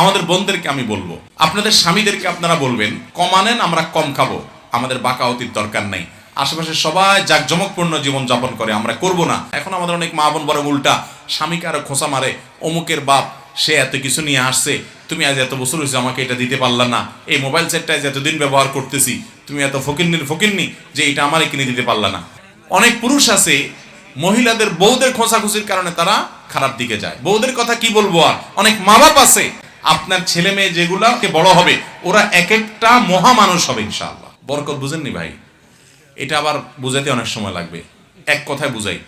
আমাদের বোনদেরকে আমি বলব। আপনাদের স্বামীদেরকে আপনারা বলবেন কমানেন আমরা কম খাব। আমাদের বাঁকা অতীত দরকার নাই। আশেপাশে সবাই জাকজমকপূর্ণ জীবন যাপন করে, আমরা করব না। এখন আমাদের অনেক মা বোন বরং উল্টা। স্বামীকে আরও খোঁচা মারে, অমুকের বাপ, সে এত কিছু নিয়ে আসছে, তুমি আজ এত বছর হয়েছে আমাকে এটা দিতে পারলা না। এই মোবাইল সেটটা আজ এতদিন ব্যবহার করতেছি, তুমি এত ফকিন্নির ফকিন্নি যে এটা আমারে কিনে দিতে পারলা না। অনেক পুরুষ আছে, মহিলাদের বউদের খোঁচাখুচির কারণে তারা খারাপ দিকে যায়। বউদের কথা কি বলব আর? অনেক মা বাপ আছে আপনার ছেলে মেয়ে যেগুলাকে বড় হবে, ওরা এক একটা মহামানুষ হবে ইনশাআল্লাহ। বরকত বুঝেননি ভাই? এটা আবার বুঝাতে অনেক সময় লাগবে। এক কথায় বুঝাই,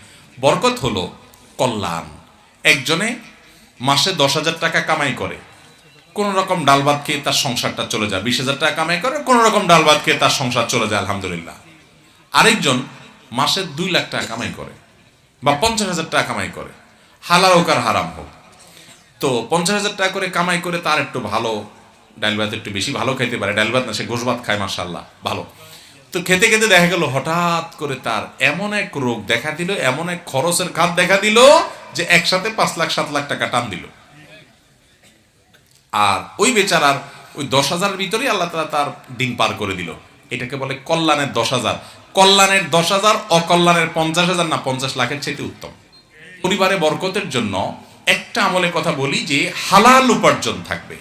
বরকত হলো কল্যাণ। একজনে মাসে দশ হাজার টাকা কামাই করে কোন রকম ডাল ভাত খেয়ে তার সংসারটা চলে যায়, বিশ হাজার টাকা কামাই করে কোন রকম ডাল ভাত খেয়ে তার সংসার চলে যায়, আলহামদুলিল্লাহ। আরেকজন মাসে দুই লাখ টাকা কামাই করে বা পঞ্চাশ হাজার টাকা কামাই করে। হালাল হোক আর হারাম হোক। তো পঞ্চাশ হাজার টাকা করে কামাই করে তার একটু ভালো, ডাল ভাত একটু বেশি ভালো খাইতে পারে। ডাল ভাত না, সে ঘোষ ভাত খায় মাসাল্লাহ ভালো। তো খেতে খেতে দেখা গেল হঠাৎ করে তার এমন এক রোগ দেখা দিল, এমন এক খরচের খাত দেখা দিল যে একসাথে পাঁচ লাখ, সাত লাখ টাকা টান দিল। আর ওই বেচারার ওই দশ হাজারের ভিতরেই আল্লাহ তালা তার দিন পার করে দিল। এটাকে বলে কল্যাণের দশ হাজার। কল্যাণের দশ হাজার, অকল্যাণের পঞ্চাশ হাজার না, পঞ্চাশ লাখের চাইতে উত্তম। পরিবারে বরকতের জন্য একটা আমলের কথা বলি যে হালাল উপার্জন থাকবে।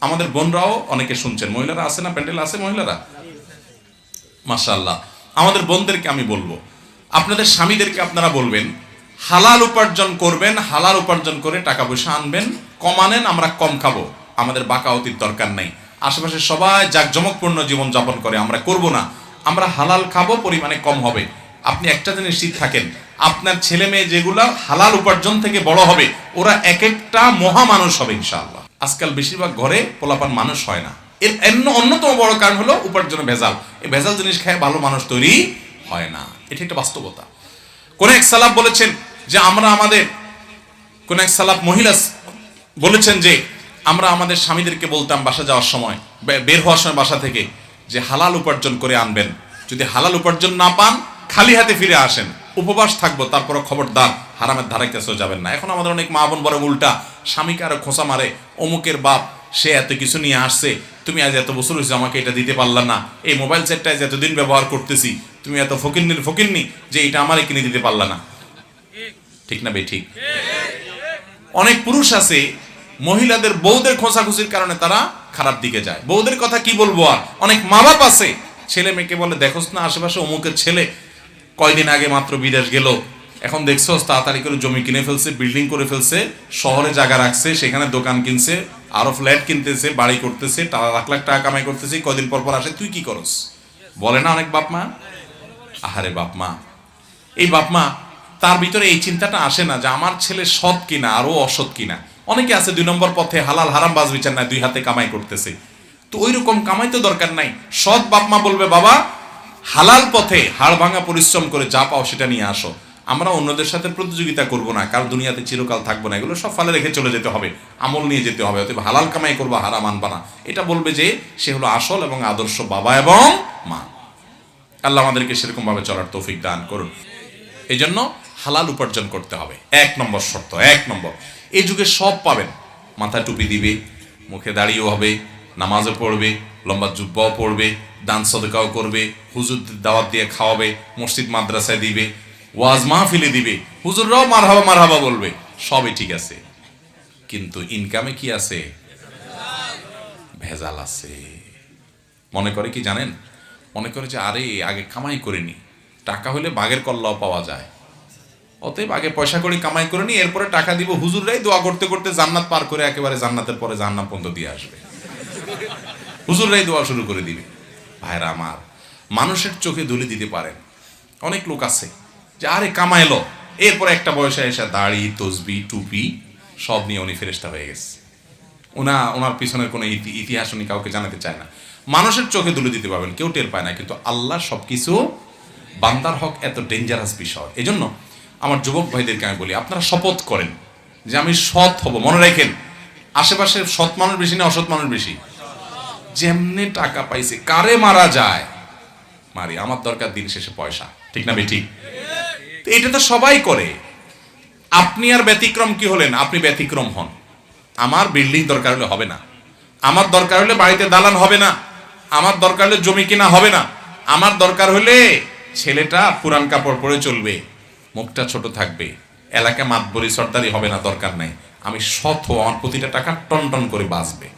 আমাদের বোনরাও অনেকে শুনছেন, মহিলারা আছে না? প্যান্ডেল আছে মহিলারা? মাশাল্লাহ আমাদের বোনদেরকে আমি বলব, আপনাদের স্বামীদেরকে আপনারা বলবেন, হালাল উপার্জন করবেন, হালাল উপার্জন করে টাকা পয়সা আনবেন কমানেন আমরা কম খাব। আমাদের বাঁকা অতীত দরকার নাই। আশেপাশে সবাই জাকজমকপূর্ণ জীবন যাপন করে, আমরা করব না। আমরা হালাল খাব, পরিমাণে কম হবে। আপনি একটা জিনিস নিশ্চিত থাকেন আপনার ছেলে মেয়ে যেগুলা হালাল উপার্জন থেকে বড় হবে, ওরা এক একটা মহামানুষ হবে ইনশাআল্লাহ। আজকাল বেশিরভাগ ঘরে পোলাপান মানুষ হয় না। এর অন্য- অন্যতম বড় কারণ হলো উপার্জনে ভেজাল। এই ভেজাল জিনিস খায় ভালো মানুষ তৈরি হয় না। এটা একটা বাস্তবতা। কোন এক সালাফ বলেছেন যে, আমরা আমাদের কোন এক সালাফ মহিলা বলেছেন যে, আমরা আমাদের স্বামীদেরকে বলতাম বাসা যাওয়ার সময় বের হওয়ার সময় বাসা থেকে যে হালাল উপার্জন করে আনবেন। যদি হালাল উপার্জন না পান, খালি হাতে ফিরে আসেন। উপবাস থাকব তারপরে খবরদার, হারামের ধারে কাছেও যাবেন না। এখন আমাদের অনেক মা বোন বরং উল্টা, স্বামীকে আরও খোঁচা মারে, অমুকের বাপ, সে এত কিছু নিয়ে আসছে, তুমি আজ এত বছর হয়েছে আমাকে এটা দিতে পারলা না। এই মোবাইল সেটটা আজ এতদিন ব্যবহার করতেছি, তুমি এত ফকিন্নির ফকিন্নি, যে এটা আমারে কিনে দিতে পারলা না। ঠিক না বে, ঠিক? অনেক পুরুষ আছে, মহিলাদের বউদের খোঁচাখুচির কারণে তারা খারাপ দিকে যায়। বউদের কথা কি বলব আর? অনেক মা বাপ আছে, ছেলে মেয়েকে বলে, দেখোস না, আশেপাশে অমুকের ছেলে কয়দিন আগে মাত্র বিদেশ গেল। এখন দেখছ তাড়াতাড়ি করে জমি কিনে ফেলছে বিল্ডিং করে ফেলছে, শহরে জায়গা রাখছে, সেখানে দোকান কিনছে, আরও ফ্ল্যাট কিনতেছে, বাড়ি করতেছে টাকা লাখ লাখ টাকা কামাই করতেছে, কয়দিন পর পর আসে, তুই কি করস? বলে না অনেক বাপমা? আহারে বাপ মা এই বাপমা, তার ভিতরে এই চিন্তাটা আসে না যে আমার ছেলে সৎ কিনা, আরও অসৎ কিনা। অনেকে আছে দুই নম্বর পথে হালাল হারাম বাজ বিচার নাই, দুই হাতে কামাই করতেছে। তো ওই রকম কামাই তো দরকার নাই। সৎ বাপমা বলবে, বাবা হালাল পথে হাড় ভাঙা পরিশ্রম করে যা পাও সেটা নিয়ে আসো। আমরা অন্যদের সাথে প্রতিযোগিতা করব না, কারণ দুনিয়াতে চিরকাল থাকব না। এগুলো সব ফালে রেখে চলে যেতে হবে, আমল নিয়ে যেতে হবে, অতএব হালাল কামাই করবা হারা আনবা না। এটা বলবে যে সে হলো আসল এবং আদর্শ বাবা এবং মা। আল্লাহ আমাদেরকে সেরকম ভাবে চলার তৌফিক দান করুন। এই জন্য হালাল উপার্জন করতে হবে। এক নম্বর শর্ত, এক নম্বর। এই যুগে সব পাবেন। মাথায় টুপি দিবে, মুখে দাঁড়িয়েও হবে নামাজও পড়বে, লম্বা জুব্বাও পড়বে, দান সদকাও করবে, হুজুর দাওয়াত দিয়ে খাওয়াবে, মসজিদ, মাদ্রাসায় দিবে, ওয়াজ মাহফিলে দিবে, হুজুররাও মারহাবা মারহাবা বলবে, সবই ঠিক আছে। কিন্তু ইনকামে কি আছে? ভেজাল আছে। মনে করে কি জানেন? মনে করে যে, আরে, আগে কামাই করিনি টাকা হলে বাঘের কল্লাও পাওয়া যায়। অতএব আগে পয়সা করে কামাই করে নি, এরপরে টাকা দিব, হুজুররাই দোয়া করতে করতে জান্নাত পার করে একেবারে জান্নাতের পরে জান্নাত পর্যন্ত দিয়ে আসবে। হুজুররাই দোয়া শুরু করে দিবে। ভাইরা আমার, মানুষের চোখে ধুলে দিতে পারেন। অনেক লোক আছে যে, আরে কামাইলো এরপরে একটা বয়সে এসে দাড়ি, তসবি, টুপি সব নিয়ে উনি ফেরেস্তা হয়ে গেছে। ওনা ওনার পিছনের কোনো ইতি- ইতিহাস উনি কাউকে জানাতে চায় না। মানুষের চোখে তুলে দিতে পারবেন, কেউ টের পায় না। কিন্তু আল্লাহ সব কিছু বান্দার হক এত ডেঞ্জারাস বিষয়। এই জন্য আমার যুবক ভাইদেরকে আমি বলি, আপনারা শপথ করেন যে, আমি সৎ হব। মনে রাখেন আশেপাশে সৎ মানুষ বেশি না অসৎ মানুষ বেশি। যেমনে টাকা পাইছে, কারে মারা যায়? মারি, আমার দরকার দিন শেষে পয়সা। ঠিক না বেঠিক এটা তো সবাই করে। আপনি আর ব্যতিক্রম কি হলেন? আপনি ব্যতিক্রম হন। আমার বিল্ডিং দরকার হলে হবে না। আমার দরকার হলে বাড়িতে দালান হবে না। আমার দরকার হলে জমি কিনা হবে না। আমার দরকার হলে ছেলেটা পুরান কাপড় পরে চলবে। মুখটা ছোট থাকবে। এলাকা মাতবরি সর্দারি হবে না, দরকার নাই। আমি সৎ আমার প্রতিটা টাকা টন টন করে বাঁচবে।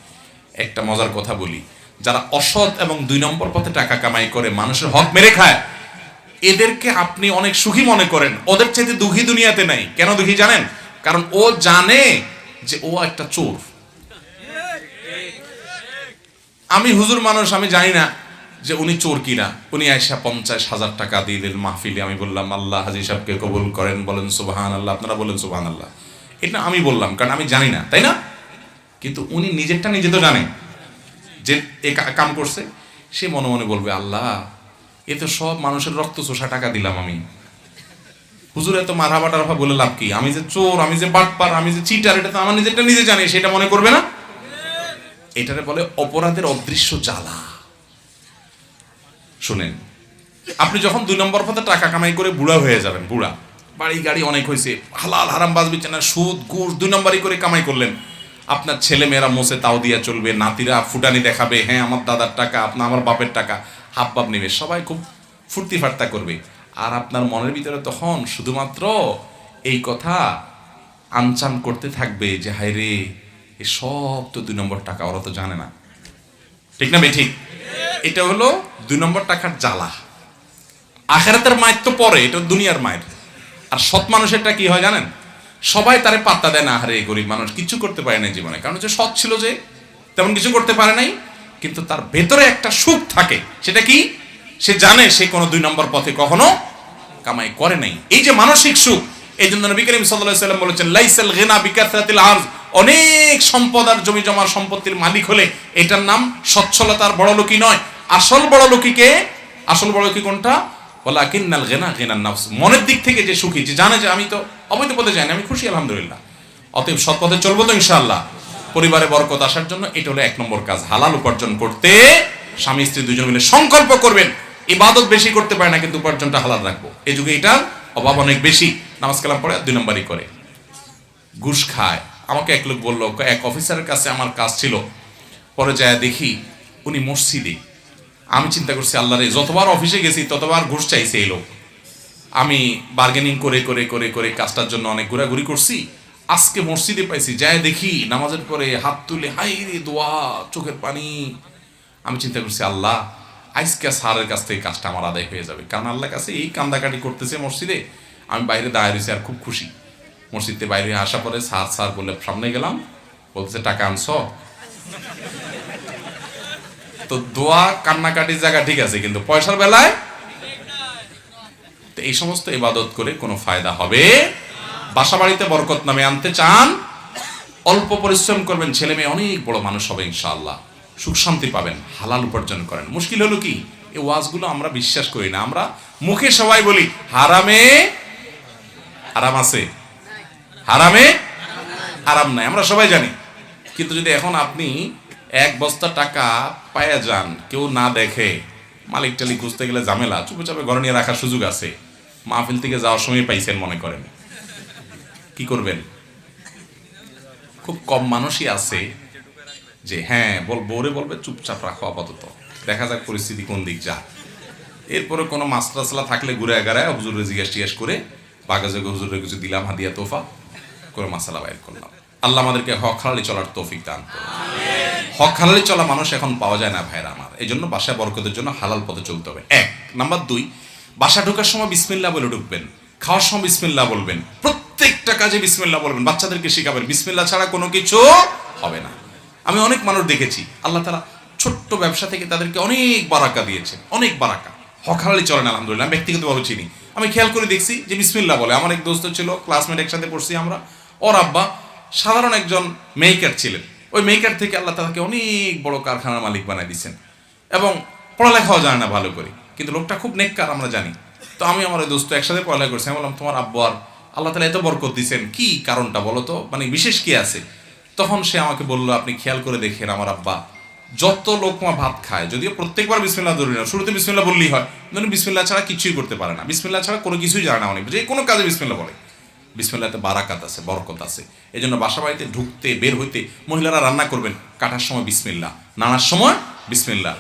একটা মজার কথা বলি। যারা অসৎ এবং দুই নম্বর পথে টাকা কামাই করে মানুষের হক মেরে খায়, এদেরকে আপনি অনেক সুখী মনে করেন। ওদের চাইতে দুঃখী দুনিয়াতে নাই। কেন দুঃখী জানেন? কারণ ও জানে যে ও একটা চোর। আমি হুজুর মানুষ, আমি জানি না যে উনি চোর কিনা। উনি আয়সা পঞ্চাশ হাজার টাকা দিয়ে দিলেন মাহফিলে। আমি বললাম, আল্লাহ হাজি সাহেবকে কবুল করেন। বলেন সুবাহান আল্লাহ আপনারা বলেন সুবাহান আল্লাহ এটা আমি বললাম, কারণ আমি জানি না, তাই না? কিন্তু উনি নিজেরটা নিজে তো জানে যে এ কাম করছে। সে মনে মনে বলবে, আল্লাহ, এ তো সব মানুষের রক্ত চোষা টাকা দিলাম আমি। হুজুর, এত মারহাবা টারফা বলে লাভ কি? আমি যে চোর, আমি যে বাটপার, আমি যে চিটার এটা তো আমার নিজেরটা নিজে জানি সেটা মনে করবে না? এটারে বলে অপরাধের অদৃশ্য জ্বালা। শুনেন, আপনি যখন দুই নম্বর পথে টাকা কামাই করে বুড়া হয়ে যাবেন, বুড়া, বাড়ি গাড়ি অনেক হয়েছে, হালাল হারাম বাজ না সুদ, ঘুষ, দুই নম্বরই করে কামাই করলেন আপনার ছেলে মেয়েরা মোসে তাও দিয়া চলবে, নাতিরা ফুটানি দেখাবে হ্যাঁ আমার দাদার টাকা, আপনার, আমার বাপের টাকা হাব বাপ নেবে। সবাই খুব ফুর্তি ফার্তা করবে। আর আপনার মনের ভিতরে তখন শুধুমাত্র এই কথা আনচান করতে থাকবে যে, হায় রে, এ সব তো দুই নম্বর টাকা, ওরা তো জানে না। ঠিক না বে ঠিক? এটা হলো দুই নম্বর টাকার জ্বালা। আখেরাতের মায়ের তো পরে, এটা দুনিয়ার মায়ের। আর সৎ মানুষেরটা কি হয় জানেন? সবাই তারে পাত্তা দেয় না এই গরিব মানুষ। কিছু করতে পারে না জীবনে। কারণ হচ্ছে সৎ ছিল যে, তেমন কিছু করতে পারে নাই, কিন্তু তার ভেতরে একটা সুখ থাকে। সেটা কি? সে জানে সে কোনো দুই নম্বর পথে কখনো কামাই করে নাই। এই যে মানসিক সুখ, এই জন্য নবী করিম সাল্লাম বলেছেন, লাইসাল গিনা বিকাসরাতিল আরজ। অনেক সম্পদ আর জমি জমার সম্পত্তির মালিক হলে এটার নাম সচ্ছলতার বড় লোকই নয়। আসল বড় লোকীকে আসল বড় লোকী কোনটা? বলা কিন্নাল গেনা গেনার নাফস। মনের দিক থেকে যে সুখী, যে জানে যে আমি তো অবৈধ পথে যাই না আমি খুশি, আলহামদুলিল্লাহ। অতএব সৎ পথে চলবো তো ইনশাল্লাহ পরিবারে বরকত আসার জন্য এটা হলো এক নম্বর কাজ। হালাল উপার্জন করতে স্বামী, স্ত্রী দুজন মিলে সংকল্প করবেন। ইবাদত বেশি করতে পারে না, কিন্তু উপার্জনটা হালাল রাখব। এই যুগে এটা অভাব অনেক বেশি। নামাজ কালাম পড়ে দুই নম্বরই করে। ঘুষ খায়। আমাকে এক লোক বলল, এক অফিসারের কাছে আমার কাজ ছিল। পরে যায় দেখি উনি মসজিদে আমি চিন্তা করছি, আল্লাহ রে, যতবার অফিসে গেছি, ততবার ঘুষ চাইছে এই লোক। আমি বার্গেনিং করে করে করে করে কাজটার জন্য অনেক ঘোরাঘুরি করছি। আজকে মসজিদে পাইছি, যায় দেখি, নামাজের পরে হাত তুলে হাই রে, দোয়া, চোখের পানি। আমি চিন্তা করছি, আল্লাহ, আজকে স্যারের কাছ থেকে কাজটা আমার আদায় হয়ে যাবে। কারণ আল্লাহর কাছে এই কান্দাকাটি করতেছে মসজিদে, আমি বাইরে দাঁড়িয়ে রয়েছি আর খুব খুশি। মসজিদে বাইরে আসা পরে সার সার বলে সামনে গেলাম, বলতেছে, টাকা আনছ? তো দোয়া, কান্নাকাটির জায়গা ঠিক আছে, কিন্তু পয়সার বেলায়? তো এই সমস্ত ইবাদত করে কোনো ফায়দা হবে? বাসা বাড়িতে বরকত নামে আনতে চান? অল্প পরিশ্রম করবেন, ছেলে মেয়ে, অনেক বড় মানুষ হবে ইনশাআল্লাহ। সুখ শান্তি পাবেন, হালাল উপার্জন করেন। মুশকিল হলো কি? এই ওয়াজগুলো আমরা বিশ্বাস করি না। আমরা মুখে সবাই বলি, হারামে হারাম আছে। হারামে হারাম নাই। আমরা সবাই জানি। কিন্তু যদি এখন আপনি এক বস্তা টাকা পায়া যান, কেউ না দেখে। মালিক টালিক খুঁজতে গেলে ঝামেলা চুপে চাপে ঘরে নিয়ে রাখার সুযোগ আছে। মাহফিল থেকে যাওয়ার সময় পাইছেন মনে করেন। কি করবেন? খুব কম মানুষই আছে যে হ্যাঁ বল বউরে বলবে, চুপচাপ রাখো আপাতত। দেখা যাক পরিস্থিতি কোন দিক যা এরপরে কোনো মাস্টারসালা থাকলে ঘুরে এগারায় হুজুরে জিজ্ঞেস টিজ্ঞেস করে বাগাজে হুজুরে কিছু দিলাম, হাদিয়া, তোফা, করে মাসালা বাইর করলাম। আল্লাহ আমাদেরকে হক চলার তৌফিক দান করুন। হক হালালি চলা মানুষ এখন পাওয়া যায় না ভাইরা আমার। এই জন্য বাসায় বরকতের জন্য হালাল পথে চলতে হবে। এক, নাম্বার দুই, বাসা ঢোকার সময় বিসমিল্লা বলে ঢুকবেন। খাওয়ার সময় বিসমিল্লা বলবেন। প্রত্যেকটা কাজে বিসমিল্লা বলবেন। বাচ্চাদেরকে শেখাবেন বিসমিল্লা ছাড়া কোনো কিছু হবে না। আমি অনেক মানুষ দেখেছি, আল্লাহ তালা ছোট্ট ব্যবসা থেকে তাদেরকে অনেক বারাকা দিয়েছে, অনেক বারাকা। হক হালালি চলেন আলহামদুলিল্লাহ, আমি ব্যক্তিগতভাবে চিনি। আমি খেয়াল করে দেখছি যে বিসমিল্লা বলে। আমার এক দোস্ত ছিল ক্লাসমেট একসাথে পড়ছি আমরা। ওর আব্বা সাধারণ একজন মেকার ছিলেন। ওই মেকার থেকে আল্লাহ তালাকে অনেক বড় কারখানার মালিক বানাই দিচ্ছেন এবং পড়ালেখাও জানে না ভালো করে, কিন্তু লোকটা খুব নেককার, আমরা জানি। তো আমি আমার দোস্ত একসাথে পড়ালেখা করছি, আমি বললাম, তোমার আব্বু আর আল্লাহ তালা এত বরকত দিচ্ছেন কি কারণটা বলো তো? মানে বিশেষ কি আছে? তখন সে আমাকে বলল, আপনি খেয়াল করে দেখেন আমার আব্বা, যত লোকমা ভাত খায়, যদিও প্রত্যেকবার বিসমিল্লা জরুরি না, শুরুতে বিসমিল্লা বললেই হয় ধরুন বিসমিল্লা ছাড়া কিছুই করতে পারে না। বিসমিল্লা ছাড়া কোনো কিছুই জানে না অনেক যে কোনো কাজে বিসমিল্লা বলে। বিসমিল্লাতে বারাকাত আছে, বরকত আছে। এই জন্য বাসা বাড়িতে ঢুকতে, বের হইতে মহিলারা রান্না করবেন, কাটার সময় বিসমিল্লা নানার সময় বিসমিল্লা